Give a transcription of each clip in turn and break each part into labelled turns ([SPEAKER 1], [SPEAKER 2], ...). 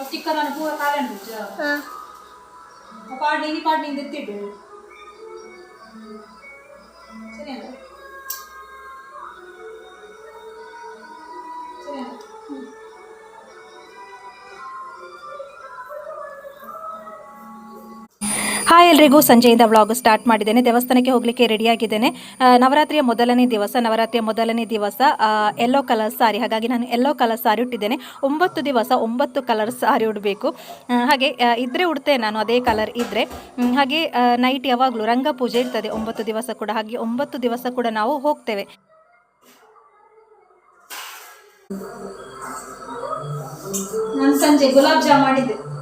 [SPEAKER 1] ഒത്തിക്കറാണ് പൂവ കാലുണ്ട് പാടിനി പാടിനി ഇത് എത്തിയിട്ട് ശരിയല്ലേ?
[SPEAKER 2] ಹಾಯ್ ಎಲ್ರಿಗೂ ಸಂಜೆಯಿಂದ ವ್ಲಾಗ್ ಸ್ಟಾರ್ಟ್ ಮಾಡಿದ್ದೇನೆ. ದೇವಸ್ಥಾನಕ್ಕೆ ಹೋಗಲಿಕ್ಕೆ ರೆಡಿಯಾಗಿದ್ದೇನೆ. ನವರಾತ್ರಿಯ ಮೊದಲನೇ ದಿವಸ, ನವರಾತ್ರಿಯ ಮೊದಲನೇ ದಿವಸ ಎಲ್ಲೋ ಕಲರ್ ಸಾರಿ ಹಾಗಾಗಿ ನಾನು ಎಲ್ಲೋ ಕಲರ್ ಸಾರಿ ಉಟ್ಟಿದ್ದೇನೆ. ಒಂಬತ್ತು ದಿವಸ ಒಂಬತ್ತು ಕಲರ್ ಸಾರಿ ಉಡಬೇಕು. ಹಾಗೆ ಇದ್ರೆ ಉಡ್ತೆ ನಾನು, ಅದೇ ಕಲರ್ ಇದ್ರೆ. ಹಾಗೆ ನೈಟ್ ಯಾವಾಗಲೂ ರಂಗ ಪೂಜೆ ಇರ್ತದೆ. ಒಂಬತ್ತು ದಿವಸ ಕೂಡ, ಹಾಗೆ ಒಂಬತ್ತು ದಿವಸ ಕೂಡ ನಾವು ಹೋಗ್ತೇವೆ.
[SPEAKER 1] ನಾನು ಸಂಜೆ ಗುಲಾಬ್ ಜಾಮ್ ಮಾಡಿದ್ದೆ.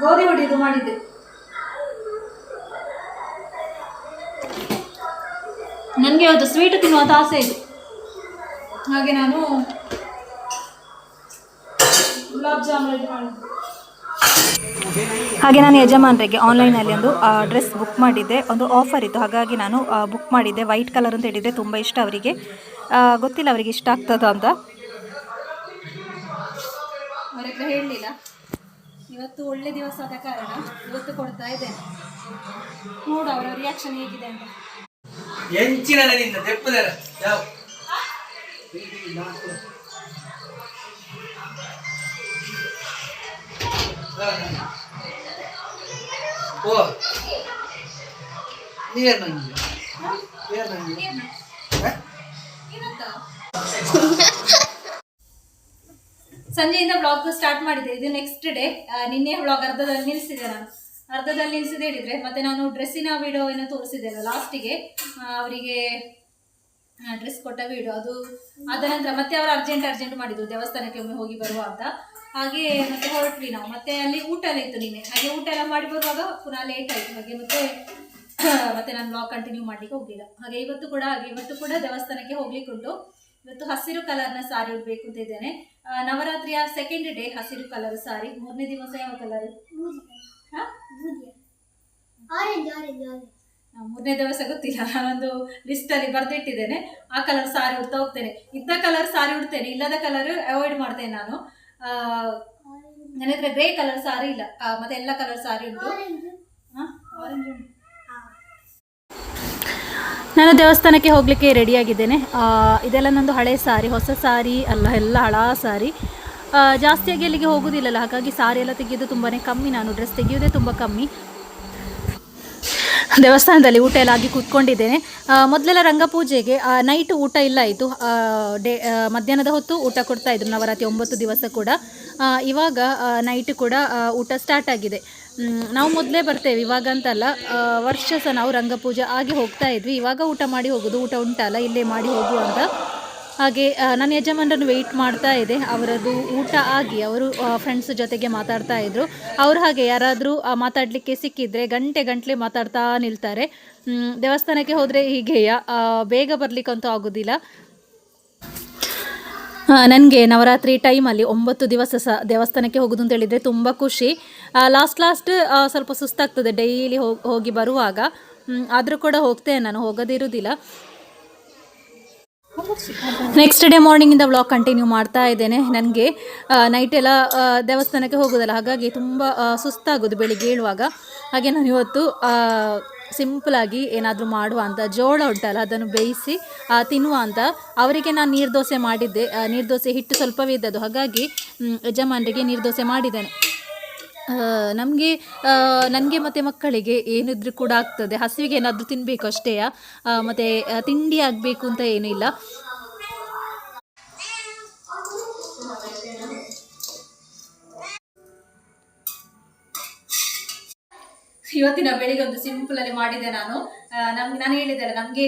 [SPEAKER 1] ಗೋಧಿ ಹುಡಿದು ಮಾಡಿದ್ದೆ. ನನಗೆ ಅದು ಸ್ವೀಟ್ ತಿನ್ನುವಂಥ ಆಸೆ ಇದೆ. ಹಾಗೆ ನಾನು ಗುಲಾಬ್ ಜಾಮೂನ್
[SPEAKER 2] ಹಾಗೆ ನಾನು ಯಜಮಾನರಿಗೆ ಆನ್ಲೈನಲ್ಲಿ ಒಂದು ಡ್ರೆಸ್ ಬುಕ್ ಮಾಡಿದ್ದೆ. ಒಂದು ಆಫರ್ ಇತ್ತು. ಹಾಗಾಗಿ ನಾನು ಬುಕ್ ಮಾಡಿದ್ದೆ. ವೈಟ್ ಕಲರ್ ಅಂತ ಹೇಳಿದರೆ ತುಂಬ ಇಷ್ಟ ಅವರಿಗೆ. ಗೊತ್ತಿಲ್ಲ ಅವರಿಗೆ ಇಷ್ಟ ಆಗ್ತದ ಅಂತ.
[SPEAKER 1] ಹತ್ರ ಹೇಳಲಿಲ್ಲ. ಇವತ್ತು ಒಳ್ಳೆ ದಿವಸ ಆದ ಕಾರಣ ಇವತ್ತು ಕೊಡ್ತಾ ಇದ್ದೇನೆ. ನೋಡು ಅವರ ರಿಯಾಕ್ಷನ್ ಹೇಗಿದೆ ಅಂತ.
[SPEAKER 3] ಎಂಚಿನ ನಿಂದ ತೆಪ್ಪದರ ಯಾವ? ಓ ನೀರ್ ನಂಗೆ. ನೀರ್ ನಂಗೆ.
[SPEAKER 1] ಸಂಜೆಯಿಂದ ಬ್ಲಾಗ್ ಸ್ಟಾರ್ಟ್ ಮಾಡಿದೆ. ಇದು ನೆಕ್ಸ್ಟ್ ಡೇ ನಿನ್ನೆ ಬ್ಲಾಗ್ ಅರ್ಧದಲ್ಲಿ ನಿಲ್ಸಿದೆ ನಾನು. ಅರ್ಧದಲ್ಲಿ ನಿಲ್ಲಿಸಿದೆ ಹೇಳಿದ್ರೆ. ಮತ್ತೆ ನಾನು ಡ್ರೆಸ್ಸಿನ ವಿಡಿಯೋ ಏನೋ ತೋರಿಸಿದ್ದೆಲ್ಲ ಲಾಸ್ಟಿಗೆ ಅವರಿಗೆ ಡ್ರೆಸ್ ಕೊಟ್ಟ ವಿಡಿಯೋ ಅದು ಅದ ನಂತರ ಮತ್ತೆ ಅವರು ಅರ್ಜೆಂಟ್ ಅರ್ಜೆಂಟ್ ಮಾಡಿದ್ರು, ದೇವಸ್ಥಾನಕ್ಕೆ ಒಮ್ಮೆ ಹೋಗಿ ಬರುವ ಅಂತ. ಹಾಗೆ ಮತ್ತೆ ಹೊರಟ್ವಿ ನಾವು. ಮತ್ತೆ ಅಲ್ಲಿ ಊಟ ಎಲ್ಲ ಇತ್ತು ನಿನ್ನೆ. ಹಾಗೆ ಊಟ ಎಲ್ಲ ಮಾಡಿ ಬರುವಾಗ ಪುನಃ ಲೇಟ್ ಆಯಿತು. ಹಾಗೆ ಮತ್ತೆ ಮತ್ತೆ ನಾನು ಬ್ಲಾಗ್ ಕಂಟಿನ್ಯೂ ಮಾಡಲಿಕ್ಕೆ ಹೋಗಿಲ್ಲ ಹಾಗೆ ಇವತ್ತು ಕೂಡ ಹಾಗೆ. ಇವತ್ತು ಕೂಡ ದೇವಸ್ಥಾನಕ್ಕೆ ಹೋಗ್ಲಿಕ್ಕೆ ಉಂಟು ಇವತ್ತು ಹಸಿರು ಕಲರ್ನ ಸಾರಿ ಉಡ್ಬೇಕು ಅಂತ ಇದ್ದೇನೆ. ನವರಾತ್ರಿಯ ಸೆಕೆಂಡ್ ಡೇ ಹಸಿರು ಕಲರ್ ಸಾರಿ ಮೂರನೇ ದಿವಸ ಯಾವ ಕಲರ್
[SPEAKER 4] ಆರೆಂಜ್ ಆರೆಂಜ್ ಆರೆಂಜ್
[SPEAKER 1] ಮೂರನೇ ದಿವಸ ಗೊತ್ತಿಲ್ಲ. ನಾನೊಂದು ಲಿಸ್ಟ್ ಅಲ್ಲಿ ಬರ್ದಿಟ್ಟಿದ್ದೇನೆ. ಆ ಕಲರ್ ಸಾರಿ ಉಡ್ತಾ ಹೋಗ್ತೇನೆ. ಇದ್ದ ಕಲರ್ ಸಾರಿ ಉಡ್ತೇನೆ. ಇಲ್ಲದ ಕಲರ್ ಅವಾಯ್ಡ್ ಮಾಡ್ತೇನೆ ನಾನು. ನನ್ನ ಹತ್ರ ಗ್ರೇ ಕಲರ್ ಸಾರಿ ಇಲ್ಲ. ಮತ್ತೆ ಎಲ್ಲ ಕಲರ್ ಸಾರಿ ಉಂಟು. Orange ಉಂಟು.
[SPEAKER 2] ನಾನು ದೇವಸ್ಥಾನಕ್ಕೆ ಹೋಗಲಿಕ್ಕೆ ರೆಡಿಯಾಗಿದ್ದೇನೆ ಇದೆಲ್ಲ ನಂದು ಹಳೆ ಸಾರಿ, ಹೊಸ ಸಾರಿ ಅಲ್ಲ, ಎಲ್ಲ ಹಳ ಸಾರಿ. ಜಾಸ್ತಿಯಾಗಿ ಅಲ್ಲಿಗೆ ಹೋಗೋದಿಲ್ಲಲ್ಲ, ಹಾಗಾಗಿ ಸಾರಿ ಎಲ್ಲ ತೆಗೆಯೋದು ತುಂಬಾ ಕಮ್ಮಿ ನಾನು ಡ್ರೆಸ್ ತೆಗೆಯೋದೇ ತುಂಬ ಕಮ್ಮಿ. ದೇವಸ್ಥಾನದಲ್ಲಿ ಊಟ ಎಲ್ಲ ಆಗಿ ಕೂತ್ಕೊಂಡಿದ್ದೇನೆ. ಮೊದಲೆಲ್ಲ ರಂಗಪೂಜೆಗೆ ನೈಟ್ ಊಟ ಇಲ್ಲ ಇತ್ತು. ಡೇ ಮಧ್ಯಾಹ್ನದ ಹೊತ್ತು ಊಟ ಕೊಡ್ತಾ ಇದ್ರು, ನವರಾತ್ರಿ ಒಂಬತ್ತು ದಿವಸ ಕೂಡ. ಇವಾಗ ನೈಟ್ ಕೂಡ ಊಟ ಸ್ಟಾರ್ಟ್ ಆಗಿದೆ. ನಾವು ಮೊದಲೇ ಬರ್ತೇವೆ, ಇವಾಗ ಅಂತಲ್ಲ. ವರ್ಷ ಸಹ ನಾವು ರಂಗಪೂಜೆ ಆಗಿ ಹೋಗ್ತಾ ಇದ್ವಿ. ಇವಾಗ ಊಟ ಮಾಡಿ ಹೋಗೋದು, ಊಟ ಉಂಟಲ್ಲ, ಇಲ್ಲೇ ಮಾಡಿ ಹೋಗುವ ಅಂತ. ಹಾಗೆ ನನ್ನ ಯಜಮಾನರನ್ನು ವೆಯ್ಟ್ ಮಾಡ್ತಾ ಇದೆ. ಅವರದ್ದು ಊಟ ಆಗಿ ಅವರು ಫ್ರೆಂಡ್ಸ್ ಜೊತೆಗೆ ಮಾತಾಡ್ತಾ ಇದ್ರು. ಅವ್ರು ಹಾಗೆ ಯಾರಾದರೂ ಮಾತಾಡಲಿಕ್ಕೆ ಸಿಕ್ಕಿದ್ರೆ ಗಂಟೆ ಗಂಟ್ಲೆ ಮಾತಾಡ್ತಾ ನಿಲ್ತಾರೆ. ದೇವಸ್ಥಾನಕ್ಕೆ ಹೋದರೆ ಹೀಗೆಯಾ ಬೇಗ ಬರಲಿಕ್ಕಂತೂ ಆಗೋದಿಲ್ಲ. ನನಗೆ ನವರಾತ್ರಿ ಟೈಮಲ್ಲಿ ಒಂಬತ್ತು ದಿವಸ ಸಹ ದೇವಸ್ಥಾನಕ್ಕೆ ಹೋಗೋದು ಅಂತ ಹೇಳಿದರೆ ತುಂಬ ಖುಷಿ. ಲಾಸ್ಟ್ ಲಾಸ್ಟ್ ಸ್ವಲ್ಪ ಸುಸ್ತಾಗ್ತದೆ. ಡೈಲಿ ಹೋಗಿ ಹೋಗಿ ಬರುವಾಗ. ಆದರೂ ಕೂಡ ಹೋಗ್ತೇನೆ ನಾನು ಹೋಗೋದಿರುವುದಿಲ್ಲ ನೆಕ್ಸ್ಟ್ ಡೇ ಮಾರ್ನಿಂಗಿಂದ ವ್ಲಾಗ್ ಕಂಟಿನ್ಯೂ ಮಾಡ್ತಾ ಇದ್ದೇನೆ. ನನಗೆ ನೈಟ್ ಎಲ್ಲ ದೇವಸ್ಥಾನಕ್ಕೆ ಹೋಗೋದಲ್ಲ, ಹಾಗಾಗಿ ತುಂಬ ಸುಸ್ತಾಗೋದು ಬೆಳಿಗ್ಗೆ ಏಳುವಾಗ ಹಾಗೆ ನಾನು ಇವತ್ತು ಸಿಂಪಲಾಗಿ ಏನಾದರೂ ಮಾಡುವ ಅಂತ, ಜೋಳ ಉಂಟಲ್ಲ, ಅದನ್ನು ಬೇಯಿಸಿ ತಿನ್ನುವ ಅಂತ. ಅವರಿಗೆ ನಾನು ನೀರು ದೋಸೆ ಮಾಡಿದ್ದೆ ನೀರು ದೋಸೆ ಹಿಟ್ಟು ಸ್ವಲ್ಪವೇ ಇದ್ದದ್ದು. ಹಾಗಾಗಿ ಯಜಮಾನರಿಗೆ ನೀರು ದೋಸೆ ಮಾಡಿದ್ದೇನೆ. ನಮಗೆ ನನಗೆ ಮತ್ತು ಮಕ್ಕಳಿಗೆ ಏನಿದ್ರೂ ಕೂಡ ಆಗ್ತದೆ. ಹಸಿವಿಗೆ ಏನಾದರೂ ತಿನ್ನಬೇಕು ಅಷ್ಟೇ ಮತ್ತು ತಿಂಡಿ ಆಗಬೇಕು ಅಂತ ಏನೂ ಇಲ್ಲ.
[SPEAKER 1] ಇವತ್ತಿನ ಬೆಳಿಗ್ಗೆ ಒಂದು ಸಿಂಪಲ್ ಅಲ್ಲಿ ಮಾಡಿದೆ ನಾನು. ನಮ್ಗೆ ನಾನು ಹೇಳಿದ್ದೇನೆ, ನಮಗೆ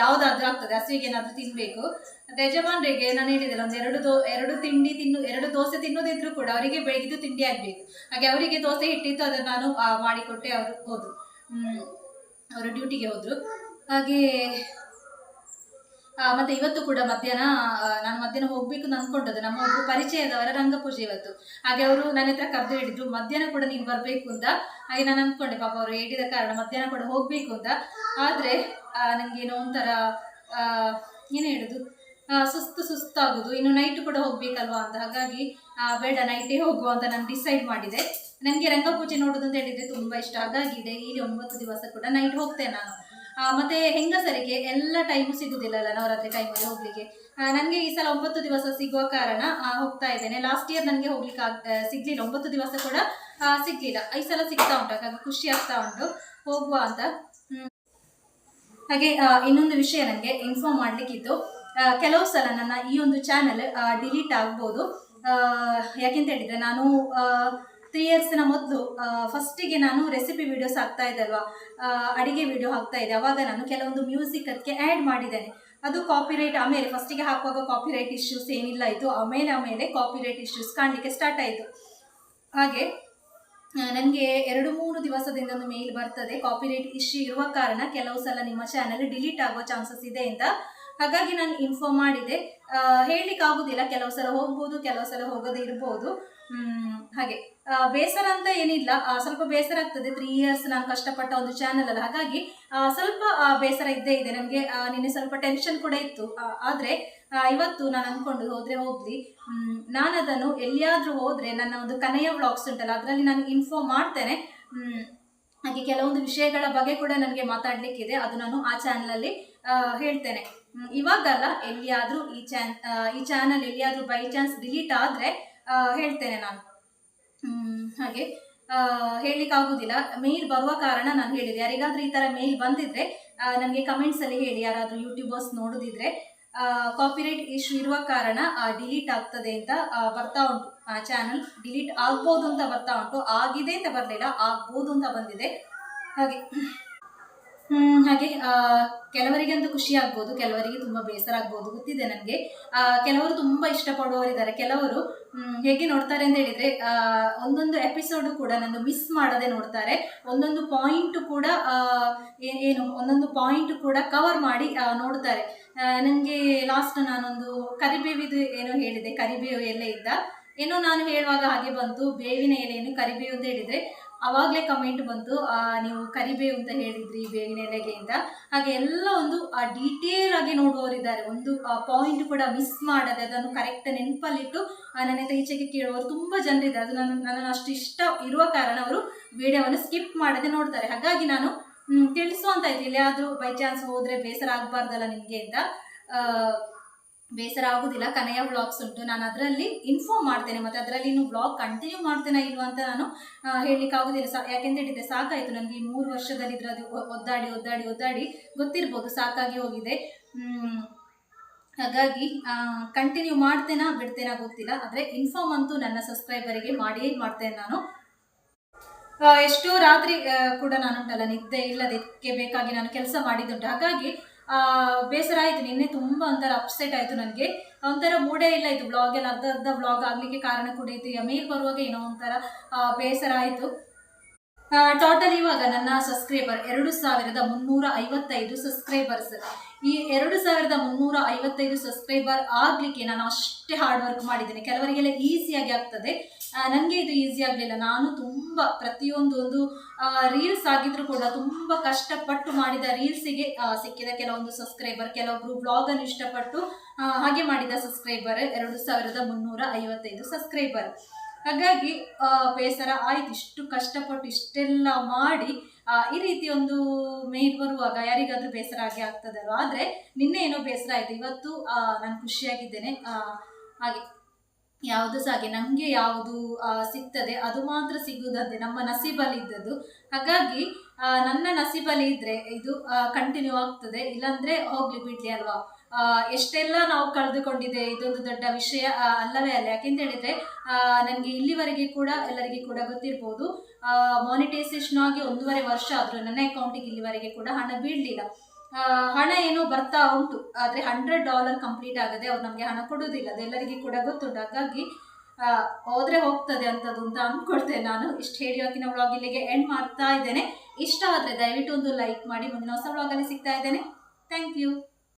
[SPEAKER 1] ಯಾವುದಾದ್ರೂ ಆಗ್ತದೆ. ಹಸಿವಿಗೆ ಏನಾದರೂ ತಿನ್ನಬೇಕು ಮತ್ತೆ ಯಜಮಾನರಿಗೆ ನಾನು ಹೇಳಿದ್ದೆಲ್ಲ ಒಂದು ಎರಡು ದೋ, ಎರಡು ತಿಂಡಿ ತಿನ್ನು, ಎರಡು ದೋಸೆ ತಿನ್ನೋದಿದ್ರು ಕೂಡ ಅವರಿಗೆ ಬೆಳಗಿದ್ದು ತಿಂಡಿ ಆಗಬೇಕು. ಹಾಗೆ ಅವರಿಗೆ ದೋಸೆ ಹಿಟ್ಟಿತ್ತು ಅದನ್ನು ನಾನು ಮಾಡಿಕೊಟ್ಟೆ ಅವರು ಹೋದರು. ಅವರು ಡ್ಯೂಟಿಗೆ ಹೋದರು. ಹಾಗೆ ಮತ್ತೆ ಇವತ್ತು ಕೂಡ ಮಧ್ಯಾಹ್ನ ನಾನು ಮಧ್ಯಾಹ್ನ ಹೋಗ್ಬೇಕು ಅಂತ ಅನ್ಕೊಂಡದ್ದು. ನಮ್ಮ ಒಬ್ಬ ಪರಿಚಯದವರ ರಂಗಪೂಜೆ ಇವತ್ತು. ಹಾಗೆ ಅವರು ನನ್ನ ಹತ್ರ ಕರೆದು ಹೇಳಿದ್ರು, ಮಧ್ಯಾಹ್ನ ಕೂಡ ನೀನು ಬರಬೇಕು ಅಂತ. ಹಾಗೆ ನಾನು ಅಂದ್ಕೊಂಡೆ ಪಾಪ ಅವರು ಹೇಳಿದ ಕಾರಣ ಮಧ್ಯಾಹ್ನ ಕೂಡ ಹೋಗ್ಬೇಕು ಅಂತ. ಆದರೆ ನನಗೇನೋ ಒಂಥರ
[SPEAKER 2] ಏನು ಹೇಳೋದು? ಸುಸ್ತು ಸುಸ್ತಾಗೋದು. ಇನ್ನು ನೈಟ್ ಕೂಡ ಹೋಗ್ಬೇಕಲ್ವಾ ಅಂತ. ಹಾಗಾಗಿ ಬೇಡ ನೈಟೇ ಹೋಗುವ ಅಂತ ನಾನು ಡಿಸೈಡ್ ಮಾಡಿದೆ. ನನಗೆ ರಂಗಪೂಜೆ ನೋಡೋದು ಅಂತ ಹೇಳಿದ್ರೆ ತುಂಬ ಇಷ್ಟ. ಹಾಗಾಗಿ ಡೈಲಿ ಒಂಬತ್ತು ದಿವಸ ಕೂಡ ನೈಟ್ ಹೋಗ್ತೇನೆ ನಾನು. ಮತ್ತೆ ಹೆಂಗಸರಿಗೆ ಎಲ್ಲ ಟೈಮು ಸಿಗುದಿಲ್ಲಲ್ಲ ನವರಾತ್ರಿ ಟೈಮಲ್ಲಿ ಹೋಗ್ಲಿಕ್ಕೆ. ನನಗೆ ಈ ಸಲ ಒಂಬತ್ತು ದಿವಸ ಸಿಗುವ ಕಾರಣ ಹೋಗ್ತಾ ಇದ್ದೇನೆ. ಲಾಸ್ಟ್ ಇಯರ್ ನನಗೆ ಹೋಗ್ಲಿಕ್ಕೆ ಆಗ ಸಿಗ್ಲಿಲ್ಲ. ಒಂಬತ್ತು ದಿವಸ ಕೂಡ ಸಿಗ್ಲಿಲ್ಲ. ಈ ಸಲ ಸಿಗ್ತಾ ಉಂಟು. ಹಾಗಾಗಿ ಖುಷಿ ಆಗ್ತಾ ಉಂಟು. ಹೋಗುವ ಅಂತ. ಹಾಗೆ ಇನ್ನೊಂದು ವಿಷಯ ನನಗೆ ಇನ್ಫಾರ್ಮ್ ಮಾಡಲಿಕ್ಕಿತ್ತು. ಕೆಲವು ಸಲ ನನ್ನ ಈ ಒಂದು ಚಾನೆಲ್ ಡಿಲೀಟ್ ಆಗ್ಬೋದು. ಯಾಕೆಂತ ಹೇಳಿದ್ರೆ ನಾನು ತ್ರೀ ಇಯರ್ಸ್ನ ಮೊದಲು ಫಸ್ಟಿಗೆ ನಾನು ರೆಸಿಪಿ ವಿಡಿಯೋಸ್ ಹಾಕ್ತಾ ಇದ್ದೆ ಅಲ್ವಾ? ಅಡಿಗೆ ವಿಡಿಯೋ ಹಾಕ್ತಾ ಇದ್ದೆ. ಅವಾಗ ನಾನು ಕೆಲವೊಂದು ಮ್ಯೂಸಿಕ್ ಅದಕ್ಕೆ ಆ್ಯಡ್ ಮಾಡಿದ್ದೇನೆ. ಅದು ಕಾಪಿರೈಟ್ ಆಮೇಲೆ ಫಸ್ಟಿಗೆ ಹಾಕುವಾಗ ಕಾಪಿರೈಟ್ ಇಶ್ಯೂಸ್ ಏನಿಲ್ಲ ಇತ್ತು. ಆಮೇಲೆ ಆಮೇಲೆ ಕಾಪಿರೈಟ್ ಇಶ್ಯೂಸ್ ಕಾಣಲಿಕ್ಕೆ ಸ್ಟಾರ್ಟ್ ಆಯಿತು. ಹಾಗೆ ನನಗೆ ಎರಡು ಮೂರು ದಿವಸದಿಂದ ಒಂದು ಮೇಲ್ ಬರ್ತದೆ. ಕಾಪಿರೈಟ್ ಇಶ್ಯೂ ಇರುವ ಕಾರಣ ಕೆಲವು ಸಲ ನಿಮ್ಮ ಚಾನಲ್ ಡಿಲೀಟ್ ಆಗೋ ಚಾನ್ಸಸ್ ಇದೆ ಅಂತ ಹಾಗಾಗಿ ನಾನು ಇನ್ಫಾರ್ಮ್ ಮಾಡಿದೆ. ಹೇಳಲಿಕ್ಕೆ ಆಗುದಿಲ್ಲ ಕೆಲವು ಸಲ ಹೋಗ್ಬೋದು, ಕೆಲವು ಸಲ ಹೋಗದೆ ಇರ್ಬೋದು. ಹಾಗೆ. ಬೇಸರ ಅಂತ ಏನಿಲ್ಲ. ಸ್ವಲ್ಪ ಬೇಸರ ಆಗ್ತದೆ. ತ್ರೀ ಇಯರ್ಸ್ ನಾನು ಕಷ್ಟಪಟ್ಟ ಒಂದು ಚಾನಲ್ ಅಲ್ಲ. ಹಾಗಾಗಿ ಸ್ವಲ್ಪ ಬೇಸರ ಇದ್ದೇ ಇದೆ. ನನಗೆ ನಿನ್ನೆ ಸ್ವಲ್ಪ ಟೆನ್ಷನ್ ಕೂಡ ಇತ್ತು. ಆದರೆ ಇವತ್ತು ನಾನು ಅಂದ್ಕೊಂಡು ಹೋದ್ರೆ ಹೋಗ್ಲಿ. ನಾನು ಅದನ್ನು ಎಲ್ಲಿಯಾದರೂ ಹೋದರೆ ನನ್ನ ಒಂದು ಕನೆಯ ವ್ಲಾಗ್ಸ್ ಉಂಟಲ್ಲ, ಅದರಲ್ಲಿ ನಾನು ಇನ್ಫಾರ್ಮ್ ಮಾಡ್ತೇನೆ. ಹಾಗೆ ಕೆಲವೊಂದು ವಿಷಯಗಳ ಬಗ್ಗೆ ಕೂಡ ನನಗೆ ಮಾತಾಡ್ಲಿಕ್ಕಿದೆ. ಅದು ನಾನು ಆ ಚಾನಲಲ್ಲಿ ಹೇಳ್ತೇನೆ. ಇವಾಗಲ್ಲ, ಎಲ್ಲಿಯಾದರೂ ಈ ಚಾನ್ ಈ ಚಾನಲ್ ಎಲ್ಲಿಯಾದರೂ ಬೈ ಚಾನ್ಸ್ ಡಿಲೀಟ್ ಆದ್ರೆ ಹೇಳ್ತೇನೆ ನಾನು. ಹಾಗೆ ಹೇಳಲಿಕ್ಕೆ ಆಗುದಿಲ್ಲ ಮೇಲ್ ಬರುವ ಕಾರಣ ನಾನು ಹೇಳಿದೆ. ಯಾರಿಗಾದ್ರೂ ಈ ತರ ಮೇಲ್ ಬಂದಿದ್ರೆ ನನಗೆ ಕಮೆಂಟ್ಸಲ್ಲಿ ಹೇಳಿ. ಯಾರಾದರೂ ಯೂಟ್ಯೂಬರ್ಸ್ ನೋಡೋದಿದ್ರೆ ಕಾಪಿರೈಟ್ ಇಶ್ಯೂ ಇರುವ ಕಾರಣ ಡಿಲೀಟ್ ಆಗ್ತದೆ ಅಂತ ಬರ್ತಾ ಉಂಟು. ಆ ಚಾನಲ್ ಡಿಲೀಟ್ ಆಗ್ಬೋದು ಅಂತ ಬರ್ತಾ ಉಂಟು. ಆಗಿದೆ ಅಂತ ಬರಲಿಲ್ಲ, ಆಗ್ಬೋದು ಅಂತ ಬಂದಿದೆ. ಹಾಗೆ ಹಾಗೆ ಆ, ಕೆಲವರಿಗಂತೂ ಖುಷಿ ಆಗ್ಬೋದು ಕೆಲವರಿಗೆ ತುಂಬಾ ಬೇಸರ ಆಗ್ಬೋದು ಗೊತ್ತಿದೆ ನನಗೆ. ಕೆಲವರು ತುಂಬಾ ಇಷ್ಟಪಡುವವರಿದ್ದಾರೆ. ಕೆಲವರು ಹೇಗೆ ನೋಡ್ತಾರೆ ಅಂತ ಹೇಳಿದ್ರೆ ಒಂದೊಂದು ಎಪಿಸೋಡ್ ಕೂಡ ನಂದು ಮಿಸ್ ಮಾಡದೆ ನೋಡ್ತಾರೆ. ಒಂದೊಂದು ಪಾಯಿಂಟ್ ಕೂಡ ಏನು ಒಂದೊಂದು ಪಾಯಿಂಟ್ ಕೂಡ ಕವರ್ ಮಾಡಿ ನೋಡ್ತಾರೆ. ನನಗೆ ಲಾಸ್ಟ್ ನಾನೊಂದು ಕರಿಬೇವಿದು ಏನೋ ಹೇಳಿದೆ ಕರಿಬೇವು ಎಲೆ ಇದ್ದ. ಏನೋ ನಾನು ಹೇಳುವಾಗ ಹಾಗೆ ಬಂತು ಬೇವಿನ ಎಲೆಯನ್ನು ಕರಿಬೇವು ಅಂತ ಹೇಳಿದ್ರೆ ಅವಾಗಲೇ ಕಮೆಂಟ್ ಬಂತು ನೀವು ಕರಿಬೇವು ಅಂತ ಹೇಳಿದ್ರಿ ಬೇವಿನ ಎಲೆಗೆಯಿಂದ ಅಂತ. ಹಾಗೆ ಎಲ್ಲ ಒಂದು ಆ ಡೀಟೇಲ್ ಆಗಿ ನೋಡುವವರಿದ್ದಾರೆ ಒಂದು ಪಾಯಿಂಟ್ ಕೂಡ ಮಿಸ್ ಮಾಡದೆ ಅದನ್ನು ಕರೆಕ್ಟ್ ನೆನಪಲ್ಲಿಟ್ಟು ನನ್ನ ಹತ್ರ ಈಚೆಗೆ ಕೇಳುವವರು ತುಂಬ ಜನರಿದ್ದಾರೆ ಅದು ನನ್ನ ನನ್ನ ಅಷ್ಟು ಇಷ್ಟ ಇರುವ ಕಾರಣ ಅವರು ವಿಡಿಯೋವನ್ನು ಸ್ಕಿಪ್ ಮಾಡದೆ ನೋಡ್ತಾರೆ. ಹಾಗಾಗಿ ನಾನು ಹ್ಮ್, ತಿಳಿಸುವಂತ ಇದ್ದೀನಿ. ಬೈ ಚಾನ್ಸ್ ಹೋದರೆ ಬೇಸರ ಆಗಬಾರ್ದಲ್ಲ ನಿಮಗೆ ಅಂತ. ಬೇಸರ ಆಗುದಿಲ್ಲ ಕನೆಯ ಬ್ಲಾಗ್ಸ್ ಉಂಟು. ನಾನು ಅದರಲ್ಲಿ ಇನ್ಫಾರ್ಮ್ ಮಾಡ್ತೇನೆ ಮತ್ತೆ ಅದರಲ್ಲಿ ಇನ್ನು ವ್ಲಾಗ್ ಕಂಟಿನ್ಯೂ ಮಾಡ್ತೇನೆ ಇಲ್ವಾ ಅಂತ ನಾನು ಆ, ಹೇಳಲಿಕ್ಕೆ ಆಗುದಿಲ್ಲ. ಸಾ ಯಾಕೆಂತ ಹೇಳಿದ್ರೆ ಸಾಕಾಯಿತು ನನಗೆ ಈ ಮೂರು ವರ್ಷದಲ್ಲಿ ಒ- ಒದ್ದಾಡಿ ಒದ್ದಾಡಿ ಒದ್ದಾಡಿ ಗೊತ್ತಿರ್ಬೋದು ಸಾಕಾಗಿ ಹೋಗಿದೆ. ಹಾಗಾಗಿ ಕಂಟಿನ್ಯೂ ಮಾಡ್ತೇನಾ ಬಿಡ್ತೇನಾ ಗೊತ್ತಿಲ್ಲ. ಆದರೆ ಇನ್ಫಾರ್ಮ್ ಅಂತೂ ನನ್ನ ಸಬ್ಸ್ಕ್ರೈಬರಿಗೆ ಮಾಡಿಯೇ ಮಾಡ್ತೇನೆ ನಾನು? ಎಷ್ಟೋ ರಾತ್ರಿ ಕೂಡ ನಾನು ಉಂಟಲ್ಲ ನಿದ್ದೆ ಇಲ್ಲದಕ್ಕೆ ಬೇಕಾಗಿ ನಾನು ಕೆಲಸ ಮಾಡಿದ್ದುಂಟು. ಹಾಗಾಗಿ ಬೇಸರ ಆಯಿತು. ನಿನ್ನೆ ತುಂಬ ಒಂಥರ ಅಪ್ಸೆಟ್ ಆಯಿತು ನನಗೆ. ಒಂಥರ ಮೂಡೇ ಇಲ್ಲ ಇದು ಎಲ್ಲ ಅರ್ಧ ಅರ್ಧ ಬ್ಲಾಗ್ ಆಗಲಿಕ್ಕೆ ಕಾರಣ ಕೂಡ ಇತ್ತು ಮೇಲ್ ಬರುವಾಗ ಏನೋ ಒಂಥರ ಬೇಸರ ಆಯಿತು. ಟೋಟಲ್ ಇವಾಗ ನನ್ನ ಸಬ್ಸ್ಕ್ರೈಬರ್ ಎರಡು ಸಾವಿರದ ಮುನ್ನೂರ ಐವತ್ತೈದು ಸಬ್ಸ್ಕ್ರೈಬರ್ಸ್ ಈ ಎರಡು ಸಾವಿರದ ಮುನ್ನೂರ ಐವತ್ತೈದು ಸಬ್ಸ್ಕ್ರೈಬರ್ ಆಗಲಿಕ್ಕೆ ನಾನು ಅಷ್ಟೇ ಹಾರ್ಡ್ ವರ್ಕ್ ಮಾಡಿದ್ದೇನೆ. ಕೆಲವರಿಗೆಲ್ಲ ಈಸಿಯಾಗಿ ಆಗ್ತದೆ. ನನಗೆ ಇದು ಈಸಿ ಆಗಲಿಲ್ಲ. ನಾನು ತುಂಬ ಪ್ರತಿಯೊಂದು ಒಂದು ರೀಲ್ಸ್ ಆಗಿದ್ರು ಕೂಡ ತುಂಬ ಕಷ್ಟಪಟ್ಟು ಮಾಡಿದ ರೀಲ್ಸಿಗೆ ಸಿಕ್ಕಿದ ಕೆಲವೊಂದು ಸಬ್ಸ್ಕ್ರೈಬರ್ ಕೆಲವೊಬ್ರು ಬ್ಲಾಗನ್ನು ಇಷ್ಟಪಟ್ಟು ಹಾಗೆ ಮಾಡಿದ ಸಬ್ಸ್ಕ್ರೈಬರ್ ಎರಡು ಸಾವಿರದ ಮುನ್ನೂರ ಐವತ್ತೈದು ಸಬ್ಸ್ಕ್ರೈಬರ್ ಹಾಗಾಗಿ ಬೇಸರ ಆಯ್ತು. ಇಷ್ಟು ಕಷ್ಟಪಟ್ಟು ಇಷ್ಟೆಲ್ಲ ಮಾಡಿ ಈ ರೀತಿ ಒಂದು ಮೇಲ್ ಬರುವಾಗ ಯಾರಿಗಾದ್ರೂ ಬೇಸರ ಆಗಿ ಆಗ್ತದಲ್ವ? ಆದರೆ, ನಿನ್ನೆ ಏನೋ ಬೇಸರ ಆಯಿತು. ಇವತ್ತು ನಾನು ಖುಷಿಯಾಗಿದ್ದೇನೆ. ಹಾಗೆ. ಯಾವುದು ಸಹ ಹಾಗೆ ನಮಗೆ ಯಾವುದು ಸಿಗ್ತದೆ, ಅದು ಮಾತ್ರ ಸಿಗುವುದಂತೆ ನಮ್ಮ ನಸೀಬಲ್ಲಿ ಇದ್ದದ್ದು. ಹಾಗಾಗಿ ನನ್ನ ನಸೀಬಲ್ಲಿ ಇದ್ರೆ ಇದು ಕಂಟಿನ್ಯೂ ಆಗ್ತದೆ. ಇಲ್ಲಾಂದ್ರೆ ಹೋಗ್ಲಿ ಬಿಡ್ಲಿ ಅಲ್ವಾ? ಎಷ್ಟೆಲ್ಲ ನಾವು ಕಳೆದುಕೊಂಡಿದೆ, ಇದೊಂದು ದೊಡ್ಡ ವಿಷಯ ಅಲ್ಲವೇ ಅಲ್ಲ. ಯಾಕೆಂತ ಹೇಳಿದ್ರೆ ನನಗೆ ಇಲ್ಲಿವರೆಗೆ ಕೂಡ ಎಲ್ಲರಿಗೆ ಕೂಡ ಗೊತ್ತಿರ್ಬೋದು ಮಾನಿಟೈಸೇಷನ್ ಆಗಿ ಒಂದೂವರೆ ವರ್ಷ ಆದರೂ ನನ್ನ ಅಕೌಂಟಿಗೆ ಇಲ್ಲಿವರೆಗೆ ಕೂಡ ಹಣ ಬೀಳಲಿಲ್ಲ. ಹಣ ಏನೋ ಬರ್ತಾ ಉಂಟು, ಆದರೆ ಹಂಡ್ರೆಡ್ ಡಾಲರ್ ಕಂಪ್ಲೀಟ್ ಆಗದೆ ಅವ್ರು ನಮಗೆ ಹಣ ಕೊಡೋದಿಲ್ಲ ಅದೆಲ್ಲರಿಗೆ ಕೂಡ ಗೊತ್ತುಂಟು. ಹಾಗಾಗಿ ಹೋದ್ರೆ ಹೋಗ್ತದೆ ಅಂತದ್ದು ಅಂತ ಅಂದ್ಕೊಳ್ತೇನೆ ನಾನು. ಇಷ್ಟು ಹೇಳಿ ಇವತ್ತಿನ ವ್ಲಾಗ್ ಇಲ್ಲಿಗೆ ಎಂಡ್ ಮಾಡ್ತಾ ಇದ್ದೇನೆ. ಇಷ್ಟ ಆದರೆ ದಯವಿಟ್ಟು ಒಂದು ಲೈಕ್ ಮಾಡಿ, ಮುಂದಿನ ಹೊಸ ವ್ಲಾಗಲ್ಲಿ ಸಿಗ್ತಾ ಇದ್ದೇನೆ. Thank you